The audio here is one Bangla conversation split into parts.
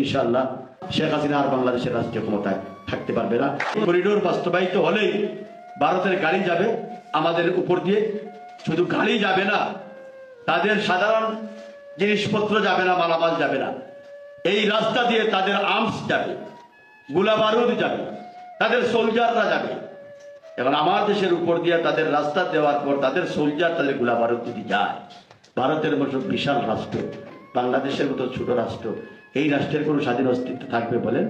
ইনশাআল্লাহ শেখ হাসিনা আর বাংলাদেশের রাষ্ট্রীয় ক্ষমতায় থাকতে পারবে না। করিডোর বাস্তবায়িত হলেই ভারতের গাড়ি যাবে আমাদের উপর দিয়ে। শুধু গাড়ি যাবে না, তাদের সাধারণ জিনিসপত্র যাবে না, মালামাল যাবে না। এই রাস্তা দিয়ে তাদের আর্মস যাবে গোলা বারুদ যাবে, তাদের সোলজাররা যাবে। এবং আমার দেশের উপর দিয়ে তাদের রাস্তা দেওয়ার পর তাদের সোলজার তাদের গোলা বারুদ যদি যায়, ভারতের মতো বিশাল রাষ্ট্র বাংলাদেশের মতো ছোট রাষ্ট্র, এই রাষ্ট্রের কোনো স্বাধীন অস্তিত্ব থাকবে বলেন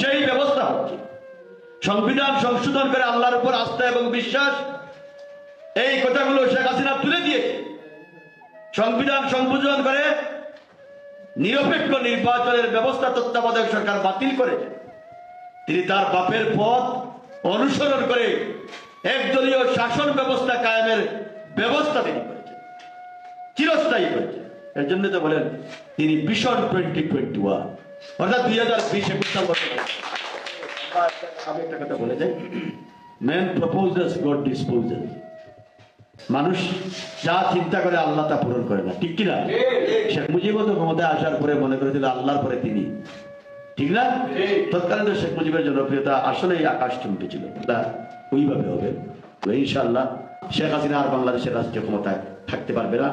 সেই ব্যবস্থা হচ্ছে। সংবিধান সংশোধন করে আল্লাহর উপর আস্থা এবং বিশ্বাস, এই কথাগুলো শেখ হাসিনা তুলে দিয়েছে সংবিধান সংশোধন করে নিরপেক্ষ নির্বাচনের ব্যবস্থা তত্ত্বাবধায়ক সরকার বাতিল করেছে তিনি তার বাপের পথ অনুসরণ করে একদলীয় শাসন ব্যবস্থা কায়েমের ব্যবস্থা তিনি চিরস্থায়ী করেছেন এর জন্য তো বলেন, তিনি ভীষণ টোয়েন্টি টোয়েন্টি ওয়ান অর্থাৎ দুই হাজার বিশ একুশ আমি একটা কথা বলে যাই। গড মানুষ যা চিন্তা করে আল্লাহ তা পূরণ করে না। ঠিক শেখ তো ক্ষমতায় আসার পরে মনে করেছিল আল্লাহর পরে তিনি। ঠিক না? তৎকালীন শেখ মুজিবের জনপ্রিয়তা আসলেই আকাশ চুম্পি ছিল। তা ওইভাবে হবে। ইনশাল্লাহ শেখ হাসিনা আর বাংলাদেশের রাষ্ট্রীয় ক্ষমতায় থাকতে পারবে না।